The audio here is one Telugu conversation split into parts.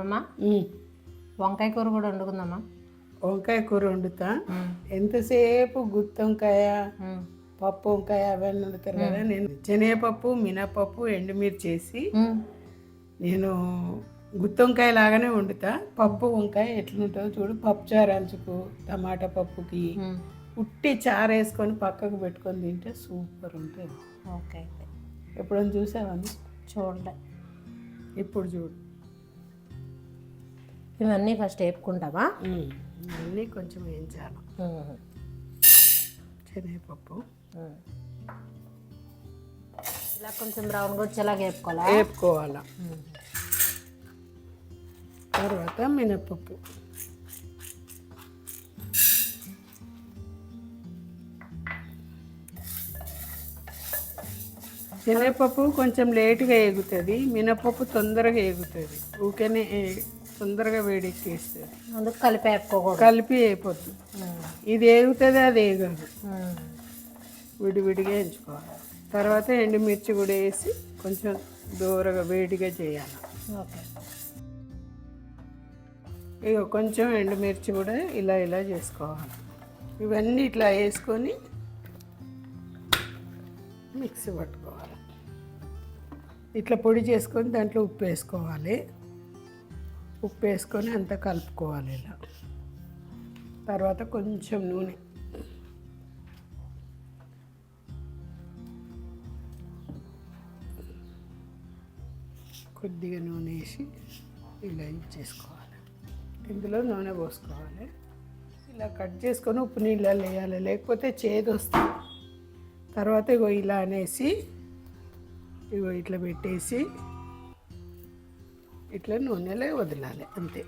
అమ్మా వంకాయ కూర కూడా వండుకుందామా? వంకాయ కూర వండుతా. ఎంతసేపు గుత్తి వంకాయ. పప్పు వంకాయ అవన్నీ వండుతారు కదా నేను శనగపప్పు మినపప్పు ఎండుమిర్చి ఉమ్. నేను గుత్తి వంకాయ లాగానే వండుతా. పప్పు వంకాయ ఎట్లుంటుందో చూడు. పప్పు చారు అంచుకు టమాటా పప్పుకి. ఉట్టి చారు వేసుకొని పక్కకు పెట్టుకొని తింటే సూపర్ ఉంటుంది. ఓకే అయితే. ఎప్పుడైనా చూసావని చూడలే. ఇప్పుడు చూడు. ఇవన్నీ ఫస్ట్ వేపుకుంటావా? అన్నీ కొంచెం వేయించాలి. శనగపప్పు. ఇలా కొంచెం బ్రౌన్గా వచ్చేలాగా వేపుకోవాలా? వేపుకోవాలి. తర్వాత మినప్పప్పు శనగపప్పు కొంచెం లేటుగా ఎగుతుంది మినపప్పు తొందరగా ఎగుతుంది ఊకనే తొందరగా వేడెక్కేస్తుంది అందుకు కలిపి వేపుకోకూడదు. కలిపి అయిపోతుంది. ఇది ఏగుతుంది అది ఏగదు. విడివిడిగా ఎంచుకోవాలి. తర్వాత ఎండుమిర్చి కూడా వేసి కొంచెం దూరగా వేడిగా చేయాలి. ఓకే. ఇక కొంచెం ఎండుమిర్చి కూడా ఇలా ఇలా చేసుకోవాలి. ఇవన్నీ ఇట్లా వేసుకొని మిక్సీ పట్టుకోవాలి. ఇట్లా పొడి చేసుకొని దాంట్లో ఉప్పు వేసుకోవాలి. ఉప్పు వేసుకొని అంతా కలుపుకోవాలి ఇలా. తర్వాత కొంచెం నూనె. కొద్దిగా నూనె వేసి ఇలా ఇచ్చేసుకోవాలి ఇందులో నూనె పోసుకోవాలి. ఇలా కట్ చేసుకొని ఉప్పు నీళ్ళలో వేయాలి. లేకపోతే చేదు వస్తుంది. తర్వాత ఇగో ఇలా అనేసి ఇగో ఇట్లా పెట్టేసి ఇట్లా నూనెలో వదలాలి అంతే.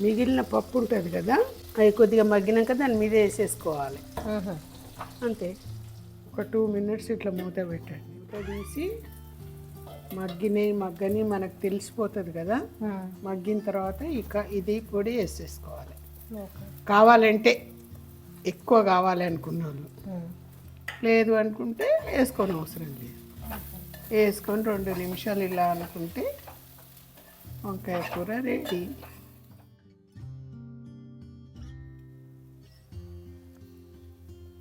మిగిలిన పప్పు ఉంటుంది కదా అవి కొద్దిగా మగ్గినాక దాని మీద వేసేసుకోవాలి. అంతే. ఒక టూ మినిట్స్ ఇట్లా మూత పెట్టండి. మూత తీసి మగ్గినాయి మగ్గని మనకు తెలిసిపోతుంది కదా. మగ్గిన తర్వాత ఇక ఇది పొడి వేసేసుకోవాలి. కావాలంటే ఎక్కువ కావాలి అనుకున్న వాళ్ళు. లేదు అనుకుంటే వేసుకొని అవసరం లేదు వేసుకొని రెండు నిమిషాలు ఇలా అనుకుంటే వంకాయ కూర రెడీ.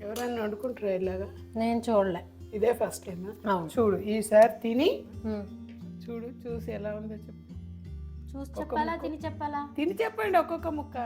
ఎవరన్నా వండుకుంటారా ఇలాగా? నేను చూడలే. ఇదే ఫస్ట్ టైమా చూడు ఈసారి తిని. చూడు చూసి ఎలా ఉందో చెప్పు. చూసి చెప్పాలా తిని చెప్పాలా? తిని చెప్పండి ఒక్కొక్క ముక్క.